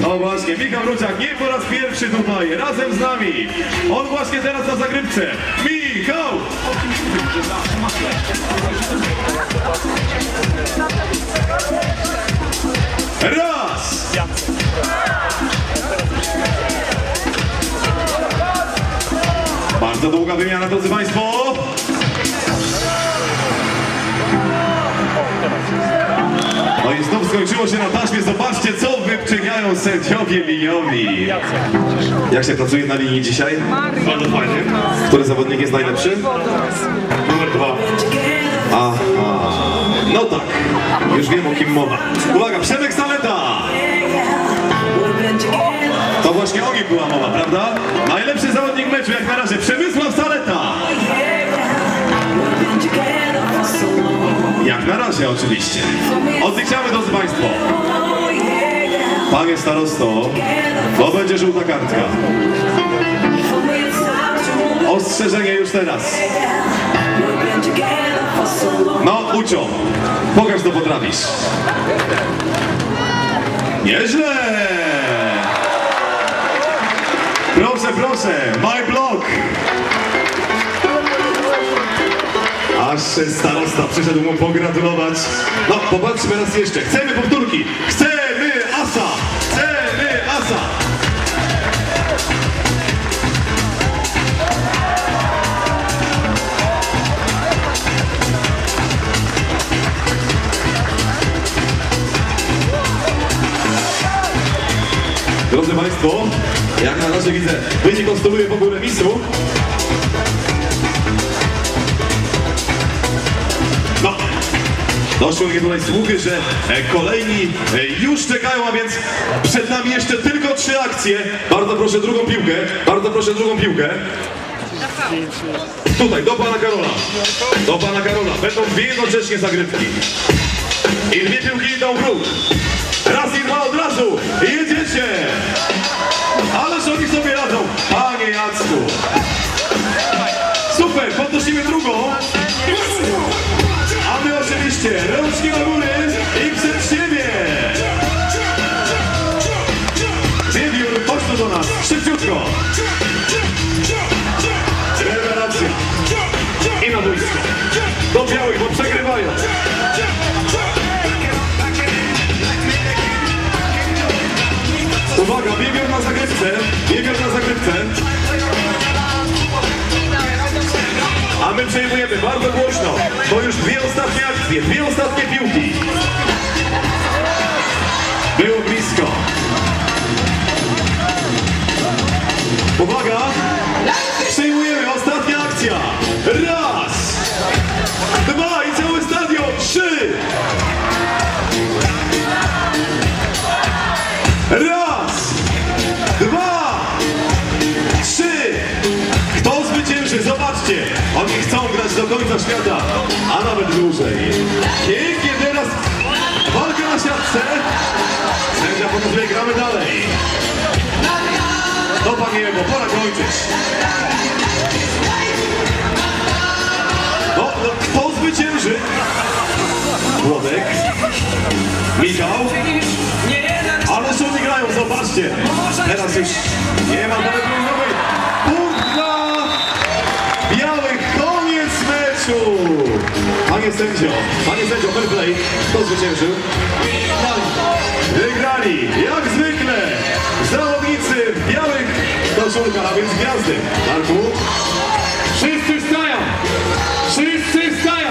No właśnie, Michał Ruciak nie po raz pierwszy tutaj, razem z nami. On właśnie teraz na zagrywce. Michał! Raz! Bardzo długa wymiana, drodzy Państwo. Skończyło się na taśmie. Zobaczcie, co wyczyniają sędziowie liniowi. Jak się pracuje na linii dzisiaj? Bardzo fajnie. Który zawodnik jest najlepszy? Numer dwa. Aha. No tak. Już wiem o kim mowa. Uwaga, Przemek Saleta! To właśnie o nim była mowa, prawda? Najlepszy zawodnik meczu jak na razie na razie oczywiście. Odliczamy, drodzy Państwo. Panie starosto, to będzie żółta kartka. Ostrzeżenie już teraz. No, Ucio, pokaż co potrafisz. Nieźle! Proszę, proszę, my block! Aż starosta przyszedł mu pogratulować. No, popatrzmy raz jeszcze. Chcemy powtórki! Chcemy asa! Chcemy asa! Drodzy Państwo, jak na razie widzę, wynik konstruuje w ogóle remisu. Doszły mnie tutaj słuchy, że e, kolejni e, już czekają, a więc przed nami jeszcze tylko trzy akcje. Bardzo proszę drugą piłkę, bardzo proszę drugą piłkę. Tutaj, do pana Karola. Do pana Karola. Będą dwie jednocześnie zagrywki. I dwie piłki idą w ruch. Raz i dwa od razu. Jedziecie. Białych, bo przegrywają. Uwaga, wiewiór na zagrywce. Wiewiór na zagrywce. A my przejmujemy bardzo głośno, bo już dwie ostatnie akcje, dwie ostatnie piłki. Końca świata, a nawet dłużej. Pięknie teraz walka na siatce. Sędzia pokazuje, gramy dalej. No panie Ewo, pora kończyć. No, no kto zwycięży? Włodek. Michał. Ależ oni grają, zobaczcie. Teraz już nie ma nawet sędzio, panie sędzio, fair play. Kto zwyciężył? Wygrali, jak zwykle, zawodnicy w białych koszulkach, a więc gwiazdy. Marku, Wszyscy wstają! Wszyscy wstają!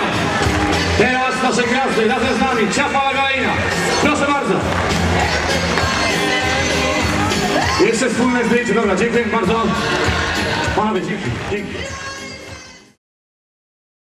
Teraz nasze gwiazdy razem z nami. Ciapa Galina. Proszę bardzo. Jeszcze wspólne zdjęcie. Dobra, dziękuję bardzo. Panowie, dzięki. dzięki.